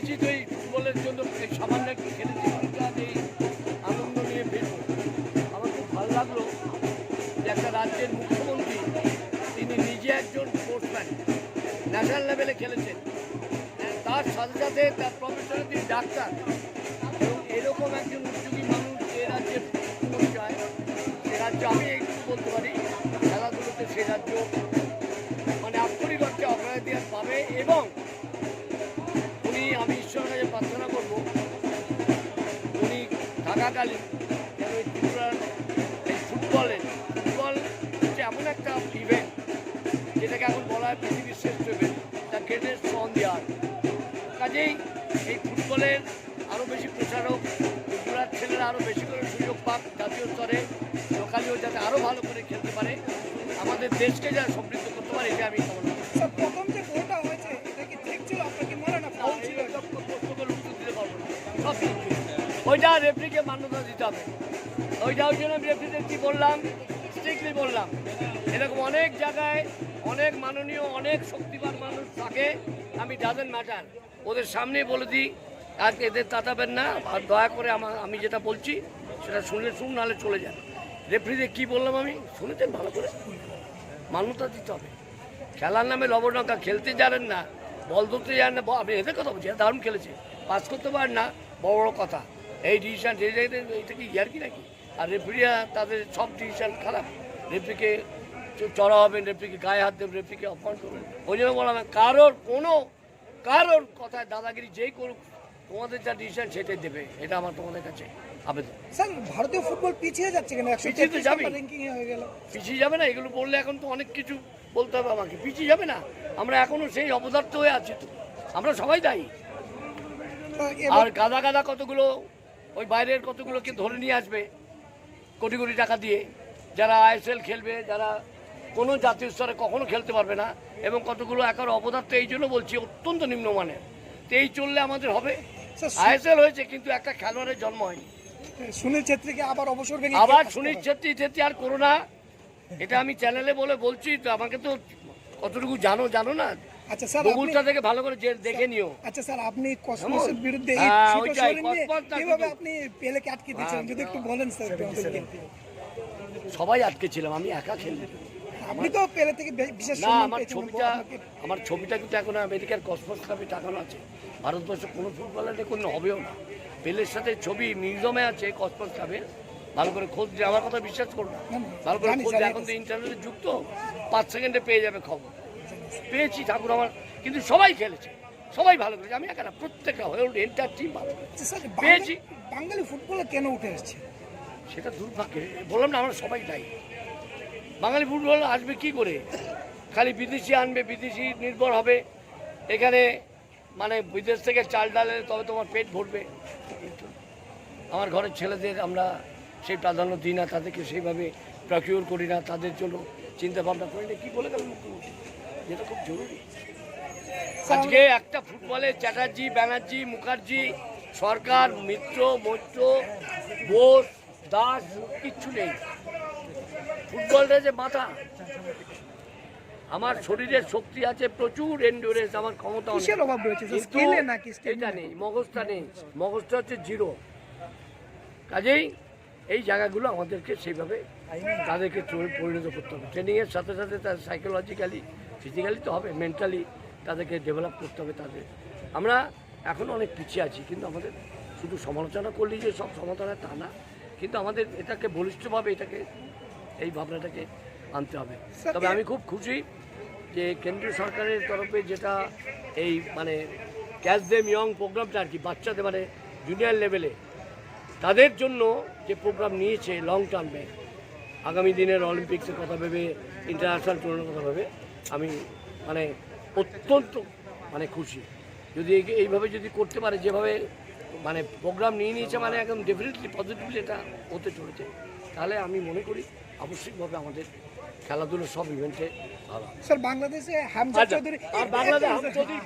খেলেছি তো এই ফুটবলের জন্য এই সামান্য একটু খেলেছি এই আনন্দ নিয়ে ফিরবো আমার খুব ভালো লাগল যে একটা রাজ্যের মুখ্যমন্ত্রী, তিনি নিজে একজন স্পোর্টসম্যান ন্যাশনাল লেভেলে খেলেছেন। তার সাথে সাথে তার প্রফেশনে তিনি ডাক্তার। যেন এই ত্রিপুরার এই ফুটবলের ফুটবল হচ্ছে এমন একটা ইভেন্ট যেটাকে এখন বলা হয় পৃথিবীর শ্রেষ্ঠ event the greatest on the earth কাজেই এই ফুটবলের আরও বেশি প্রচারক ত্রিপুরার ছেলেরা আরও বেশি করে সুযোগ পাক জাতীয় স্তরে, লোকালিও যাতে আরও ভালো করে খেলতে পারে, আমাদের দেশকে যারা সমৃদ্ধ করতে পারে, এটা আমি কামনা ওইটা রেফরিকে মান্যতা দিতে হবে। ওইটা ওই জন্য রেফরিদের কি বললাম? স্ট্রিক্টলি বললাম। এরকম অনেক জায়গায় অনেক মাননীয়, অনেক শক্তিমান মানুষ থাকে, আমি ডাজেন ম্যাটার ওদের সামনে বলে দিই, আর এদের তাতাবেন না, আর দয়া করে আমার, আমি যেটা বলছি, সেটা শুনলে শুন নাহলে চলে যান। রেফরিদের কি বললাম আমি? শুনেছেন ভালো করে। মান্যতা দিতে হবে। খেলার নামে লবণকা খেলতে জানেন না, বল ধরতে জানেন না আপনি এদের কথা বলছি দারুণ খেলেছে। পাস করতে পারেন না, বড় বড় কথা। এই ডিসিশন যে জায়গায় এটা কি ইয়ার কি নাকি? আর রেফারিয়া তাদের সব ডিসিশন খারাপ। রেফরিকে চড়া হবেন রেফরিকে গায়ে হাত দেবেন রেফরিকে অপমান করবেন ওই জন্য বলা বললাম কারোর কোনো কারোর কথায় দাদাগিরি যেই করুক তোমাদের যা ডিসিশন সেটাই দেবে। এটা আমার তোমাদের কাছে আবেদন। স্যার ভারতীয় ফুটবল পিছিয়ে যাচ্ছে কেন? পিছিয়ে তো। হয়ে গেল। পিছিয়ে যাবে না এগুলো বললে এখন তো অনেক কিছু বলতে হবে আমাকে। পিছিয়ে যাবে না। আমরা এখনও সেই অপদার্থ হয়ে আছি তো। আমরা সবাই দায়ী। আর গাদা গাদা কতগুলো ওই বাইরের কতগুলোকে ধরে নিয়ে আসবে? কোটি কোটি টাকা দিয়ে। যারা আইএসএল খেলবে যারা কোনো জাতীয় স্তরে কখনো খেলতে পারবে না এবং কতগুলো একার অপদার্থ এই জন্য বলছি অত্যন্ত নিম্নমানের। তো এই চললে আমাদের হবে। আইএসএল হয়েছে কিন্তু একটা খেলোয়াড়ের জন্ম হয়নি। সুনীল ছেত্রীকে আবার অবসর আবার সুনীল ছেত্রী ছেত্রী আর করো না এটা আমি চ্যানেলে বলে বলছি তো আমাকে তো কতটুকু জানো জানো না? আচ্ছা স্যার গুগলটা থেকে ভালো করে দেখে নিও। আচ্ছা স্যার আপনি কসমসের বিরুদ্ধে এই হ্যাঁ, কীভাবে আপনি পেলেকে আটকে দিয়েছিলেন? যদি একটু বলেন স্যার সবাই আটকে ছিলাম আমি একা খেলি আপনি তো পেলে থেকে বিশেষ না আমার ছবিটা আমার ছবিটা কিন্তু এখন আমেরিকার কসমস ক্লাবে টাকানো আছে। ভারতবর্ষে কোনো ফুটবলারে কোনো হবেও না। পেলের সাথে ছবি মিউজিয়ামে আছে কসমস ক্লাবে ভালো করে খোঁজ আমার কথা বিশ্বাস করো না। না, না, ভালো করে খোঁজ এখন তো ইন্টারনেটে যুক্ত। পাঁচ সেকেন্ডে পেয়ে যাবে খবর। পেয়েছি ঠাকুর আমার কিন্তু সবাই খেলেছে সবাই ভালো করেছে আমি একা না প্রত্যেকটা হয়ে উঠে এন্টার টিম ভালো। আচ্ছা, পেয়েছি। বাঙালি- ফুটবলে কেন উঠে আসছে সেটা দুর্ভাগ্যে বললাম না আমরা সবাই দায়ী। বাঙালি ফুটবল আসবে কি করে? খালি বিদেশি আনবে বিদেশি নির্ভর হবে। এখানে মানে বিদেশ থেকে চাল ডালে তবে তোমার পেট ভরবে। আমার ঘরের ছেলেদের আমরা সেই প্রাধান্য দিই না তাদেরকে সেইভাবে প্রকিউর করি না তাদের জন্য চিন্তা ভাবনা করি না। কী বলে গেল মুখ্যমন্ত্রী যেটা খুব জরুরি। আজকে একটা ফুটবলে চ্যাটার্জি ব্যানার্জি মুখার্জি সরকার মিত্র মৈত্র বোস দাস কিচ্ছু নেই। ফুটবলটা যে মাথা আমার শরীরের শক্তি আছে প্রচুর এন্ডুরেন্স আমার ক্ষমতা কিসের অভাব রয়েছে? স্কিলে নাকি এটা নেই মগজটা নেই। মগজটা হচ্ছে জিরো। কাজেই এই জায়গাগুলো আমাদেরকে সেইভাবে তাদেরকে পরিণত করতে হবে। ট্রেনিংয়ের সাথে সাথে তার সাইকোলজিক্যালি ফিজিক্যালি তো হবে মেন্টালি তাদেরকে ডেভেলপ করতে হবে তাদের। আমরা এখন অনেক পিছিয়ে আছি কিন্তু আমাদের শুধু সমালোচনা করলেই যে সব হয় তা না কিন্তু আমাদের এটাকে বলিষ্ঠভাবে এটাকে এই ভাবনাটাকে আনতে হবে। তবে আমি খুব খুশি যে কেন্দ্রীয় সরকারের তরফে যেটা এই মানে ক্যাচ দেম ইয়ং প্রোগ্রামটা আর কি বাচ্চাদের মানে জুনিয়র লেভেলে তাদের জন্য যে প্রোগ্রাম নিয়েছে লং টার্মে আগামী দিনের অলিম্পিক্সের কথা ভেবে ইন্টারন্যাশনাল টুর্নামেন্টের কথা ভেবে আমি মানে অত্যন্ত মানে খুশি। যদি এই- এইভাবে যদি করতে পারে যেভাবে মানে প্রোগ্রাম নিয়ে নিয়েছে মানে একদম ডেফিনেটলি পজিটিভলি এটা হতে চলেছে। তাহলে আমি মনে করি আবশ্যিকভাবে আমাদের খেলাধুলো সব ইভেন্টে ভালো স্যার বাংলাদেশে হামজা আচ্ছা চৌধুরী আর বাংলাদেশ হাম চৌধুরী